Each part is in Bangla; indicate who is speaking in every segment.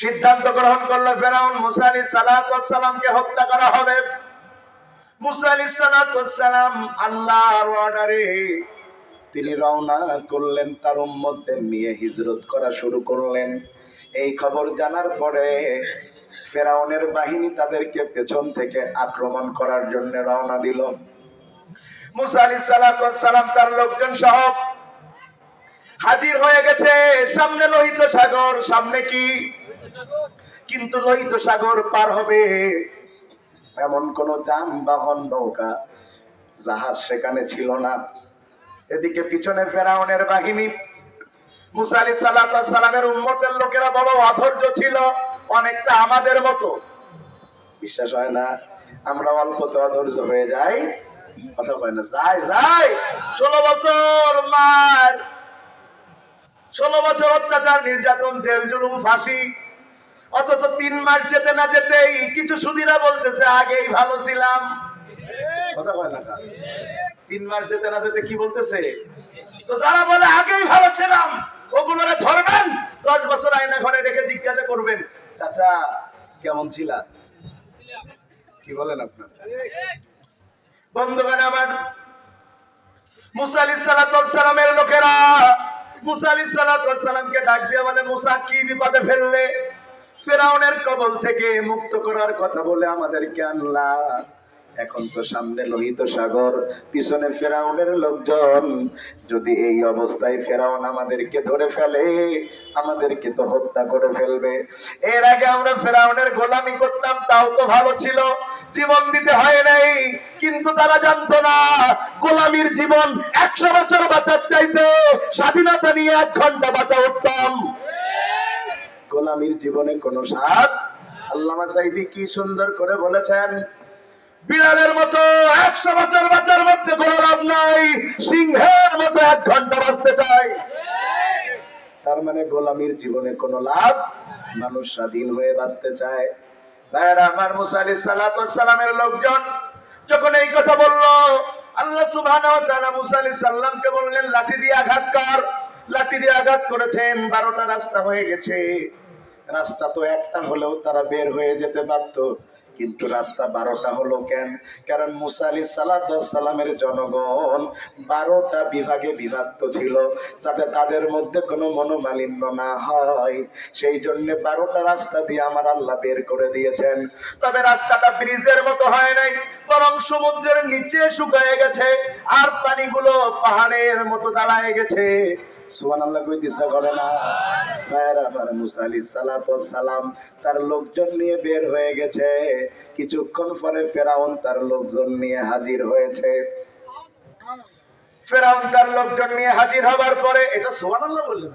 Speaker 1: সিদ্ধান্ত গ্রহণ করল ফেরাউন, মুসা আলী সালামকে হত্যা করা হবে। মুসা অর্ডারে তিনি রওনা করলেন, তার নিয়ে হিজরত করা শুরু করলেন। এই খবর জানার পরে ফেরাউনের বাহিনী তাদেরকে পেছন থেকে আক্রমণ করার জন্য রওনা দিল। মুসা আলী সালাম তার লোকজন সহ হাজির হয়ে গেছে। সামনে লোহিত সাগর, সামনে কি? কিন্তু লোহিত সাগর পার হবে। এমন কোন যানবাহন, নৌকা, জাহাজ সেখানে ছিল না। এদিকে পিছনে ফেরাউনের বাহিনী। মুসা আলী সালামের উম্মতের লোকেরা বড় অধৈর্য ছিল। অনেকটা আমাদের মতো। বিশ্বাস হয় না? আমরা অল্পতে অধৈর্য হয়ে যাই। কথা কয় না, যাই যাই। ষোলো বছর মার ষোলো বছর অত্যাচার, নির্যাতন, জেল, জুলুম, ফাঁসি। অথচ তিন মাস যেতে না যেতেই কিছু সুদিরা বলতেছে, আগেই ভালো ছিলাম। তিন মাস যেতে না যেতে কি বলতেছে? তো যারা বলে, আগেই ভালো ছিলাম, ওগুলোরে ধরবেন। দশ বছর আয়না ঘরে রেখে জিজ্ঞাসা করবেন, চাচা, কেমন ছিলা? কি বলেন আপনার? বন্ধুগণ আমার মুসা আলী লোকেরা মুসা আলী ডাক দিয়ে বলে, মুসা, কি বিপদে ফেললে? ফেরাউনের কবল থেকে মুক্ত করার কথা বলে আমাদেরকে আনলা। এখন তো সামনে লোহিত সাগর, পিছনে ফেরাউনের লোকজন। যদি এই অবস্থায় ফেরাউন আমাদেরকে ধরে ফেলে, আমাদেরকে তো হত্যা করে ফেলবে। এর আগে আমরা ফেরাউনের গোলামি করতাম, তাও তো ভালো ছিল। জীবন দিতে হয় নাই, কিন্তু তারা জানতো না, গোলামির জীবন একশো বছর বাঁচার চাইতে স্বাধীনতা নিয়ে এক ঘণ্টা বাঁচা উঠতাম গোলামির জীবনে কোনো স্বাদ? আল্লামা সাইদি কি সুন্দর করে বলেছেন বিড়ালের মতো একশো বছর বাঁচার মধ্যে কোনো লাভ নাই। সিংহের মতো এক ঘণ্টা বাঁচতে চাই। তার মানে গোলামির জীবনে কোনো লাভ মানুষ স্বাধীন হয়ে বাঁচতে চায়। আমার সালামের লোকজন যখন এই কথা বলল, আল্লাহ সুবহানাহু ওয়া তাআলা বললেন, লাঠি দিয়ে আঘাত কর। লাঠি দিয়ে আঘাত করেছেন, বারোটা রাস্তা হয়ে গেছে। রাস্তা তো একটা হলেও তারা বের হয়ে যেতে পারতো। কিন্তু রাস্তা বারোটা হলো কেন? কারণ মুসা আলী সালামের জনগণ বারোটা বিভাগে বিভক্ত ছিল যাতে তাদের মধ্যে কোনো মনোমালিন্য না হয়। সেই জন্য বারোটা রাস্তা দিয়ে আমার আল্লাহ বের করে দিয়েছেন। তবে রাস্তাটা ব্রিজের মতো হয় নাই, বরং সমুদ্রের নিচে শুকায় গেছে আর পানিগুলো পাহাড়ের মতো দাঁড়ায় গেছে। কিছুক্ষণ পরে ফেরাউন তার লোকজন নিয়ে হাজির হয়েছে। ফেরাউন তার লোকজন নিয়ে হাজির হবার পরে, এটা সুবহান আল্লাহ বললেন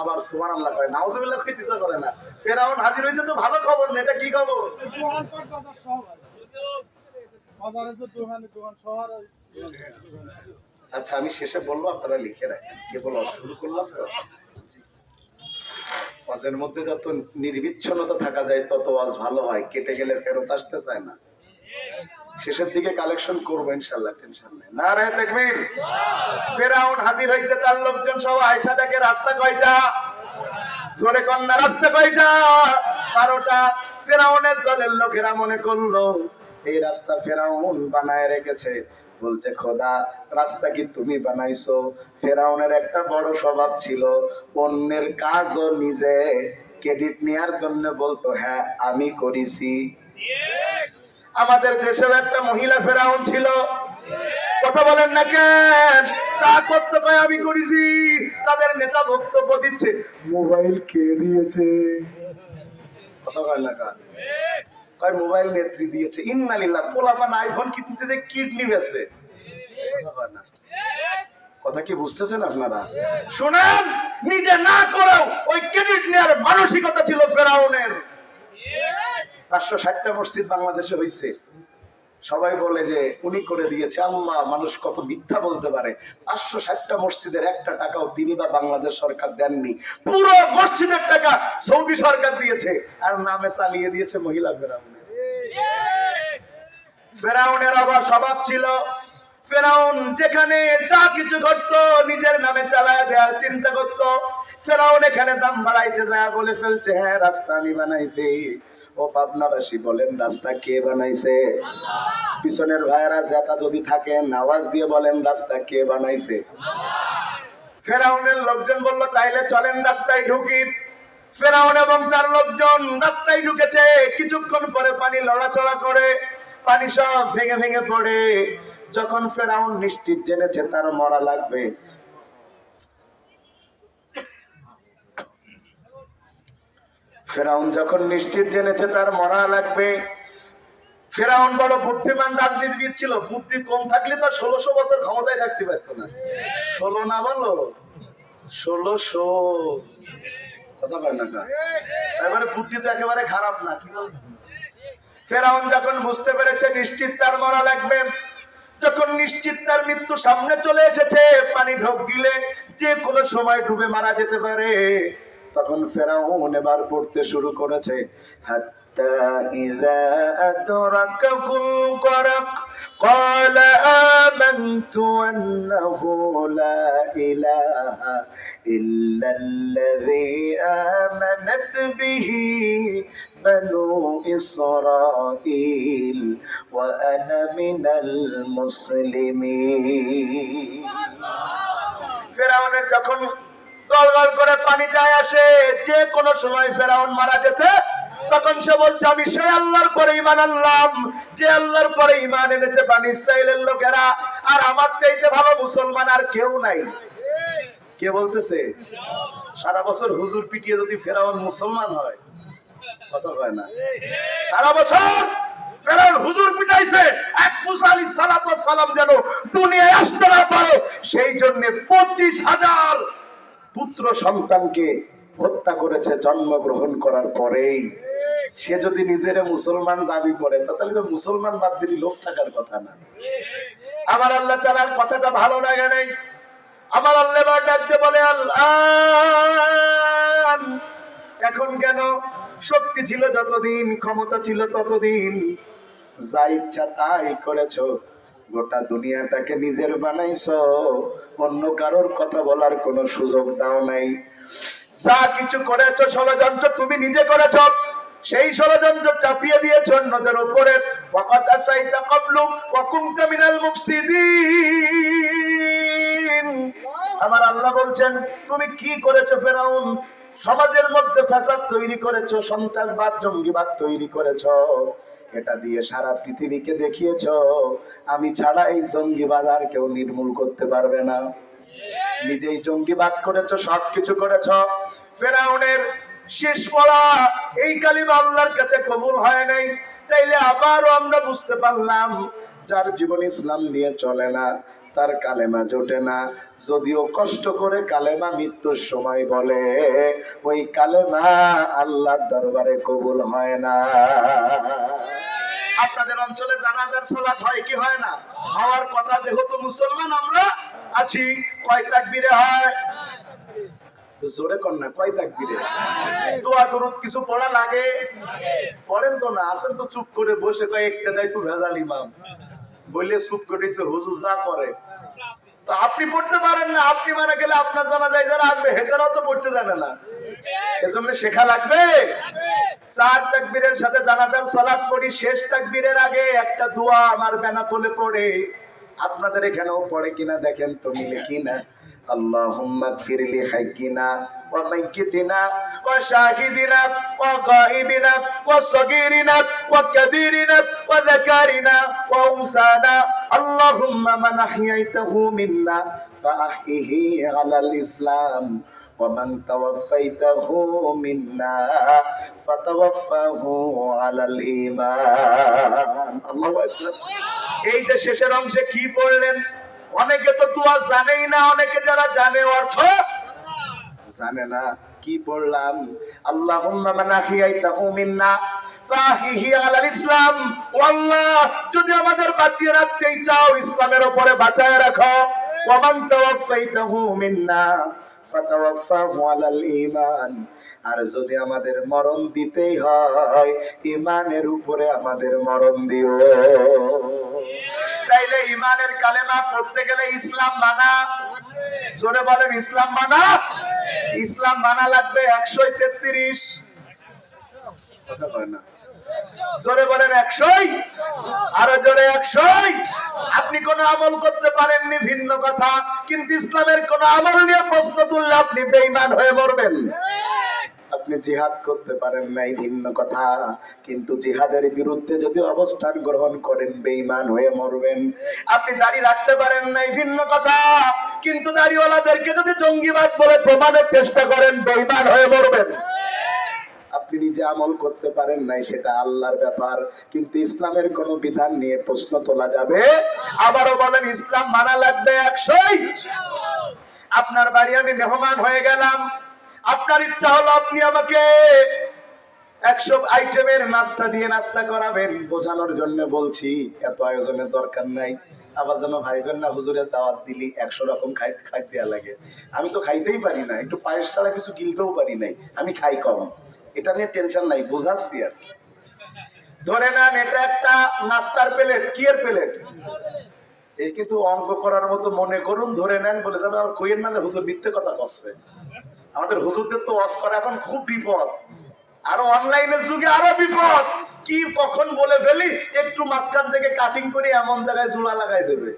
Speaker 1: আবার সুবহান আল্লাহ করে নাউজুবিল্লাহ কইতে ইচ্ছা করে না। ফেরাউন হাজির হয়েছে তো ভালো খবর না, এটা কি খবর? আচ্ছা আমি শেষে বলব, আপনারা লিখে রাখেন। কেবল শুরু করলাম, তো ওয়াজের মধ্যে যত নির্বিচ্ছন্নতা থাকা যায়, তত ওয়াজ ভালো হয়। কেটে গেলে ফেরত আসতে চায় না। শেষের দিকে কালেকশন করব, ইনশাল্লাহ, টেনশন নেই। না রে তাকবীর। ফেরাউন হাজির হয়েছে, তার লোকজন সহ আয়সা রাস্তা কয়টা? জোরে কন্যা, রাস্তা কয়টা? বারোটা। ফেরাউনের দলের লোকেরা মনে করল, এই রাস্তা ফেরাউন বানায় রেখেছে। বলছে, খোদা, রাস্তা কি তুমি বানাইছো? ফেরাউনের একটা বড় স্বভাব ছিল, অন্যের কাজও নিজে ক্রেডিট নেয়ার জন্য বলতো হ্যাঁ আমি করেছি। আমাদের দেশের একটা মহিলা ফেরাউন ছিল। কথা বলেন না কেন? তা করতে পাই আমি করেছি, তাদের নেতা বক্তব্য দিচ্ছে, মোবাইল কে দিয়েছে? কথা বলেন না কেন? কয় মোবাইল নেত্রী দিয়েছে। ইন্নালিল্লাহ পোলাপান আইফোন কিনতে যে কিডনি বেছে। কথা কি বুঝতেছেন আপনারা? শুনেন, নিজে না করেও ওই ক্রেডিট নেওয়ার মানসিকতা ছিল ফেরাউনের। পাঁচশো ষাটটা মসজিদ বাংলাদেশে হয়েছে সবাই বলে যে উনি করে দিয়েছে, আল্লাহ মানুষ কত মিথ্যা বলতে পারে। পাঁচশো ষাটটা মসজিদের একটা টাকাও তিনি বা বাংলাদেশ সরকার দেননি। পুরো মসজিদের টাকা সৌদি সরকার দিয়েছে, আর নামে চালিয়ে দিয়েছে মহিলা ফেরাউনের ফেরাউনের আবার স্বভাব ছিল, ফেরাউন যেখানে যা কিছু ঘটতো নিজের নামে চালায় দেওয়ার চিন্তা করতো। ফেরাউন এখানে দাম বাড়াইতে যায় বলে ফেলছে হ্যাঁ রাস্তা আমি বানাইছি। ও বলেন, রাস্তা কে বানাইছে? পিছনের যদি থাকেন, আওয়াজ দিয়ে বলেন, রাস্তা কে বানাইছে? ফেরাউনের লোকজন বলল, তাইলে চলেন, রাস্তায় ঢুকি। ফেরাউন এবং তার লোকজন রাস্তায় ঢুকেছে। কিছুক্ষণ পরে পানি লড়াচড়া করে, পানি সব ভেঙে ভেঙে পড়ে। যখন ফেরাউন নিশ্চিত জেনেছে, তার মরা লাগবে। ফেরাউন যখন নিশ্চিত জেনেছে তার মরা লাগবে, ফেরাউন বড় বুদ্ধিমান রাজনীতিবিদ ছিল, বুদ্ধি কম থাকলে তো ষোলোশো বছর ক্ষমতায় থাকতে পারতো না। ষোলো না বলো, ষোলোশো। কথা বলেন না এবারে বুদ্ধি তো একেবারে খারাপ না, কি ফেরাউন যখন বুঝতে পেরেছে নিশ্চিত তার মরা লাগবে, যখন নিশ্চিত তার মৃত্যু সামনে চলে এসেছে, পানি ঢোক গিলে যে কোনো সময় ডুবে মারা যেতে পারে। তখন ফেরাউন এবার পড়তে শুরু করেছে হাত্তা ইযা আদরাকাহুল গরক قال آمنت أنه لا إله إلا الذي آمنت به بنو إسرائيل وأنا من المسلمين ফেরাউনের যখন গল করে পানি যায় আসে, যে কোনো সময় ফেরাউন মারা যেতে, তখন সে বলছে, আমি সে আল্লাহর পরে ইমান আনলাম, যে আল্লাহর পরে ইমান এনেছে পানি ইসরায়েলের লোকেরা, আর আমার চাইতে ভালো মুসলমান আর কেউ নাই। কে বলতেছে? সারা বছর হুজুর পিটিয়ে যদি ফেরাউন মুসলমান হয় কত হয় না। সারা বছর ফেরাউন হুজুর পিটাইছে, এক মুসা আলী সালাম যেন দুনিয়ায় আসতে না পারে, সেই জন্য পঁচিশ হাজার পুত্র সন্তানকে হত্যা করেছে, জন্মগ্রহণ করার পরেই। সে যদি নিজের মুসলমান দাবি করে তাহলে তো মুসলমান বাদ দিলি লোক থাকার কথা না। আমার আল্লাহ তালার কথাটা ভালো লাগে নাই। আমার আল্লাহ ডাকতে বলে, আল্লাহ! এখন কেন? শক্তি ছিল যতদিন, ক্ষমতা ছিল ততদিন। যা ইচ্ছা তাই করেছ। গোটা দুনিয়াটাকে নিজের বানাইছো, অন্য কারোর কথা বলার কোনো সুযোগ দাও নাই। যা কিছু করেছ ষড়যন্ত্র তুমি নিজে করেছ, সেই ষড়যন্ত্র চাপিয়ে দিয়েছ অন্যদের মুফসিদিন। আমার আল্লাহ বলছেন, তুমি কি করেছ ফেরাউন? সমাজের মধ্যে ফ্যাসাদ তৈরি করেছ সন্ত্রাসবাদ জঙ্গিবাদ তৈরি করেছ। এটা দিয়ে সারা পৃথিবীকে দেখিয়েছো, আমি ছাড়া এই জঙ্গিবাদ আর কেউ নির্মূল করতে পারবে না। নিজেই জঙ্গিবাদ করেছ সব কিছু করেছ। ফেরাউনের শেষ পড়া, এই কালিমা আল্লাহর কাছে কবুল হয় নাই। তাইলে আবারও আমরা বুঝতে পারলাম, যার জীবন ইসলাম নিয়ে চলে না। তার কালেমা জোটে না। যদিও কষ্ট করে কালেমা মৃত্যুর সময় বলে, ওই কালেমা আল্লাহর দরবারে কবুল হয় না। আপনাদের অঞ্চলে জানাজার সালাত হয় কি হয় না? হওয়ার কথা যেহেতু মুসলমান আমরা আছি, কয় তাকবীরে হয়? জোরে কর না, কয় তাকবীরে? দোয়া, দরুদ কিছু পড়া লাগে? পড়েন তো না আসেন তো চুপ করে বসে কয় একটা তো ভেজাল ইমাম। বললে চুপ করেছে হুজুর যা করে। তো আপনি পড়তে পারেন না আপনি মারা গেলে আপনার জানা যায় যারা আসবে হেতারাও তো পড়তে জানে না এজন্য শেখা লাগবে চার তাকবীরের সাথে জানাজার সালাত পড়ি শেষ তাকবীরের আগে একটা দোয়া আমার বেনাপোলে পড়ে আপনাদের এখানেও পড়ে কিনা দেখেন তো মিলে কিনা اللهم اغفر لحينا وميتنا وشاهدنا وغائبنا وصغيرنا وكبيرنا وذكرنا وانثانا اللهم من احييته منا فاحيه على الاسلام ومن توفيته منا فتوفه على الإيمان الله أكبر এই যে শেষের অংশে কি পড়লেন অনেকে তো দোয়া জানেই না অনেকে যারা জানে অর্থ জানে না কি পড়লাম আল্লাহুম্মা মান আহইয়াইতাহু মিন্না ফাহিহি আলাল যদি আমাদের বাঁচিয়ে রাখতেই চাও, ইসলামের বাঁচায় রাখো। আর যদি আমাদের মরণ দিতেই হয় ইমানের উপরে আমাদের মরণ দিও। তাইলে ইমানের কালেমা পড়তে গেলে ইসলাম মানা জোরে বলেন, ইসলাম মানা ইসলাম মানা লাগবে একশো তেত্রিশ। কথা কয় না। জোরে বলেন একশোই? আরও জোরে একশোই? আপনি কোন আমল করতে পারেননি, ভিন্ন কথা। কিন্তু ইসলামের কোন আমল নিয়ে প্রশ্ন তুললে আপনি বেইমান হয়ে মরবেন। আপনি জিহাদ করতে পারেন নাই, ভিন্ন কথা। কিন্তু জিহাদের বিরুদ্ধে যদি অবস্থান গ্রহণ করেন, বেঈমান হয়ে মরবেন। আপনি দাড়ি রাখতে পারেন নাই, ভিন্ন কথা। কিন্তু দাড়িওয়ালাদেরকে যদি জঙ্গিবাদ বলে প্রমাণের চেষ্টা করেন, বেঈমান হয়ে মরবেন। আপনি নিজে আমল করতে পারেন নাই, সেটা আল্লাহর ব্যাপার। কিন্তু ইসলামের কোন বিধান নিয়ে প্রশ্ন তোলা যাবে? আবারও বলেন, ইসলাম মানা লাগবে একশোই। আপনার বাড়ি আমি মেহমান হয়ে গেলাম। আপনার ইচ্ছা হলো আপনি আমাকে একশো আইটেমের নাস্তা দিয়ে নাস্তা করাবেন। বোঝানোর জন্য বলছি, এত আয়োজনের দরকার নাই। আবার যেন ভাই বোন না, হুজুরের দাওয়াত দিলি, একশো রকম খাই খাই লাগে। আমি তো খাইতেই পারি না, একটু পায়েস ছাড়া কিছু গিলতেও পারি নাই। আমি খাই কম। এটা নিয়ে টেনশন নাই, বোঝাচ্ছি আর কি। ধরে নেন এটা একটা নাস্তার প্লেট কি এর প্লেট এই কিন্তু অঙ্ক করার মতো মনে করুন, ধরে নেন বলে যাবে আমার কইয়ের নামে হুজুর মিথ্যে কথা করছে আমাদের হুজুরদের তো ওয়াজ করা এখন খুব বিপদ। আরও অনলাইনের যুগে আরও বিপদ। কি কখন বলে ফেলি, একটু মাঝখান থেকে কাটিং করে এমন জায়গায় জোড়া লাগাই দেবে।